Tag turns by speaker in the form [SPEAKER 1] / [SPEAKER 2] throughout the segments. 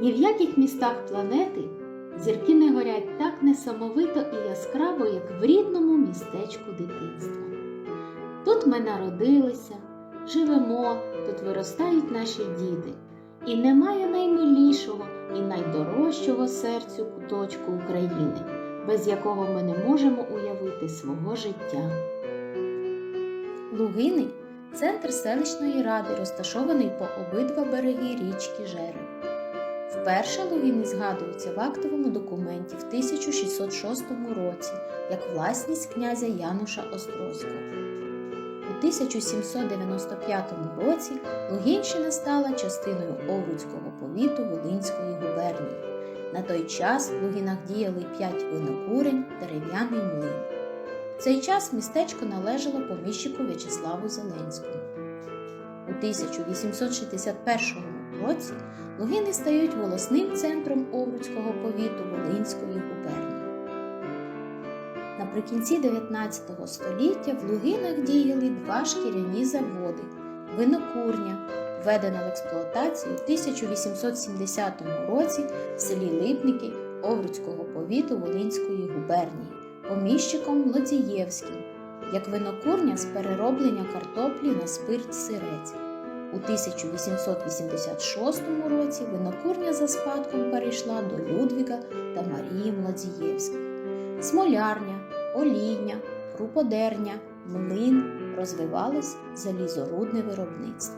[SPEAKER 1] Ні в яких містах планети зірки не горять так несамовито і яскраво, як в рідному містечку дитинства. Тут ми народилися, живемо, тут виростають наші діти, і немає наймилішого і найдорожчого серцю куточку України, без якого ми не можемо уявити свого життя. Лугини центр селищної ради, розташований по обидва береги річки Жереб. Вперше Лугини згадуються в актовому документі в 1606 році як власність князя Януша Острозького. У 1795 році Лугинщина стала частиною Овруцького повіту Волинської губернії. На той час в Лугинах діяли п'ять винокурень, дерев'яний млин. В цей час містечко належало поміщику В'ячеславу Зеленському. У 1861 році Лугини стають волосним центром Овруцького повіту Волинської губернії. Наприкінці 19 століття в Лугинах діяли два шкіряні заводи винокурня, введена в експлуатацію у 1870 році в селі Липники Овруцького повіту Волинської губернії, поміщиком Лоцієвським, як винокурня з перероблення картоплі на спирт сирець. У 1886 році винокурня за спадком перейшла до Людвіга та Марії Млодзієвських. Смолярня, олійня, круподерня, млин розвивалось залізорудне виробництво.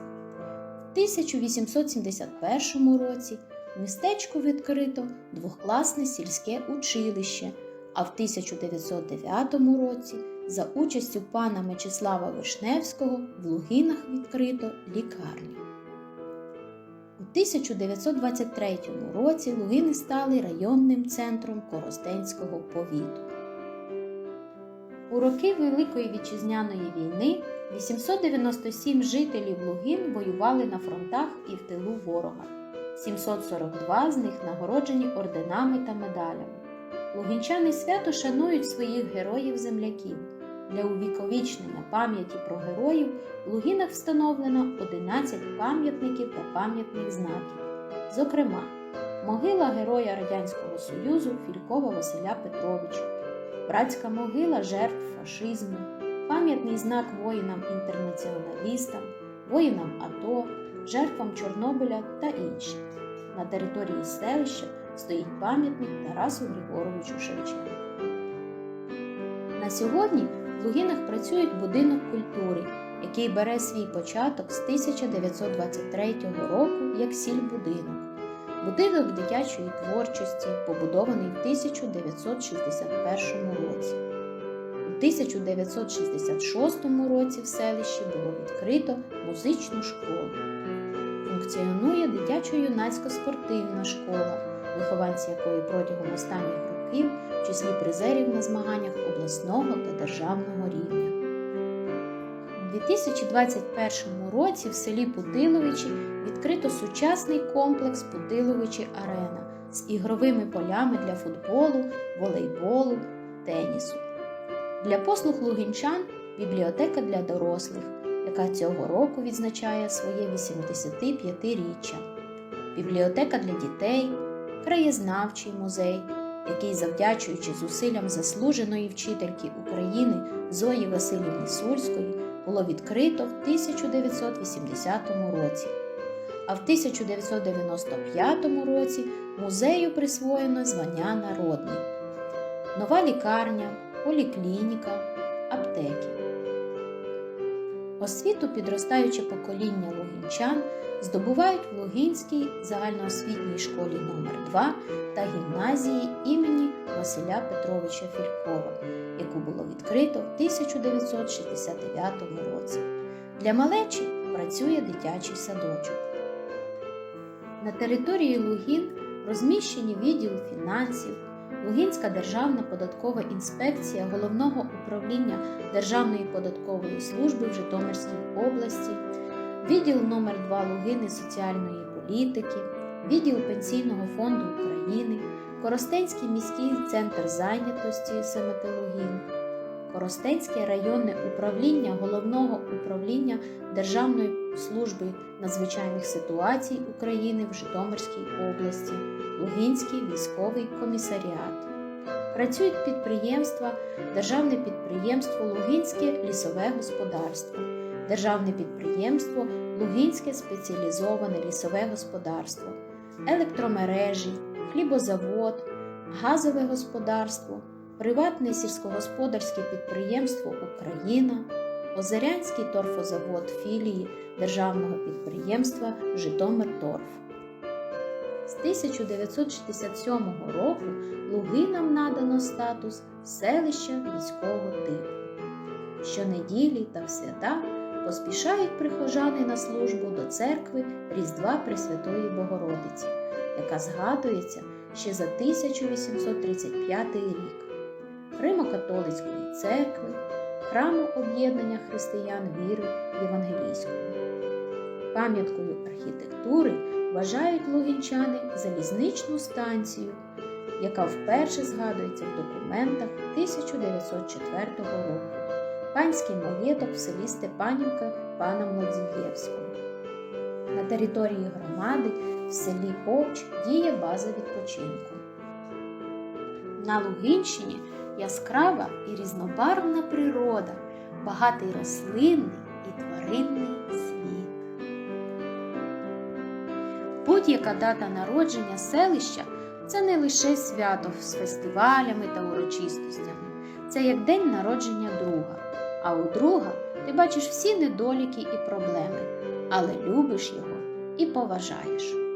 [SPEAKER 1] В 1871 році в містечку відкрито двохкласне сільське училище, а в 1909 році за участю пана Мечислава Вишневського в Лугинах відкрито лікарню. У 1923 році Лугини стали районним центром Коростенського повіту. У роки Великої вітчизняної війни 897 жителів Лугин воювали на фронтах і в тилу ворога. 742 з них нагороджені орденами та медалями. Лугинчани свято шанують своїх героїв-земляків. Для увіковічнення пам'яті про героїв в Лугинах встановлено 11 пам'ятників та пам'ятних знаків. Зокрема, могила Героя Радянського Союзу Фількова Василя Петровича, братська могила жертв фашизму, пам'ятний знак воїнам-інтернаціоналістам, воїнам АТО, жертвам Чорнобиля та інші. На території селища стоїть пам'ятник Тарасу Григоровичу Шевченку. На сьогодні в Лугинах працює будинок культури, який бере свій початок з 1923 року як сільбудинок. Будинок дитячої творчості, побудований в 1961 році. У 1966 році в селищі було відкрито музичну школу. Функціонує дитячо-юнацько-спортивна школа, вихованці якої протягом останніх років в числі призерів на змаганнях обласного та державного рівня. У 2021 році в селі Путиловичі відкрито сучасний комплекс Путиловичі Арена з ігровими полями для футболу, волейболу, тенісу. Для послуг лугінчан бібліотека для дорослих, яка цього року відзначає своє 85-річчя, бібліотека для дітей, краєзнавчий музей, який, завдячуючи зусиллям заслуженої вчительки України Зої Васильівни Сульської, було відкрито в 1980 році. А в 1995 році музею присвоєно звання народний, нова лікарня, поліклініка, аптеки. Освіту підростаюче покоління лугінчан здобувають в Лугинській загальноосвітній школі номер 2 та гімназії імені Василя Петровича Фількова, яку було відкрито в 1969 році. Для малечі працює дитячий садочок. На території Лугін розміщені відділ фінансів, Лугинська державна податкова інспекція Головного управління Державної податкової служби в Житомирській області, відділ номер 2 Лугини соціальної політики, відділ Пенсійного фонду України, Коростенський міський центр зайнятості Семетилугін, Коростенське районне управління Головного управління Державної служби надзвичайних ситуацій України в Житомирській області, Лугинський військовий комісаріат. Працюють підприємства, Державне підприємство Лугинське лісове господарство, Державне підприємство Лугинське спеціалізоване лісове господарство, електромережі, хлібозавод, газове господарство, приватне сільськогосподарське підприємство Україна, Озерянський торфозавод філії Державного підприємства Житомирторф. З 1967 року Лугинам надано статус селища міського типу. Щонеділі та в свята поспішають прихожани на службу до церкви Різдва Пресвятої Богородиці, яка згадується ще за 1835 рік, Римо-католицької церкви, храму об'єднання християн віри Євангелійської. Пам'яткою архітектури вважають лугінчани залізничну станцію, яка вперше згадується в документах 1904 року. Панський маєток в селі Степанівка пана Младзієвського. На території громади в селі Повч діє база відпочинку. На Лугинщині яскрава і різнобарвна природа, багатий рослинний і тваринний світ. Будь-яка дата народження селища це не лише свято з фестивалями та урочистостями, це як день народження друга. А у друга ти бачиш всі недоліки і проблеми, але любиш його і поважаєш.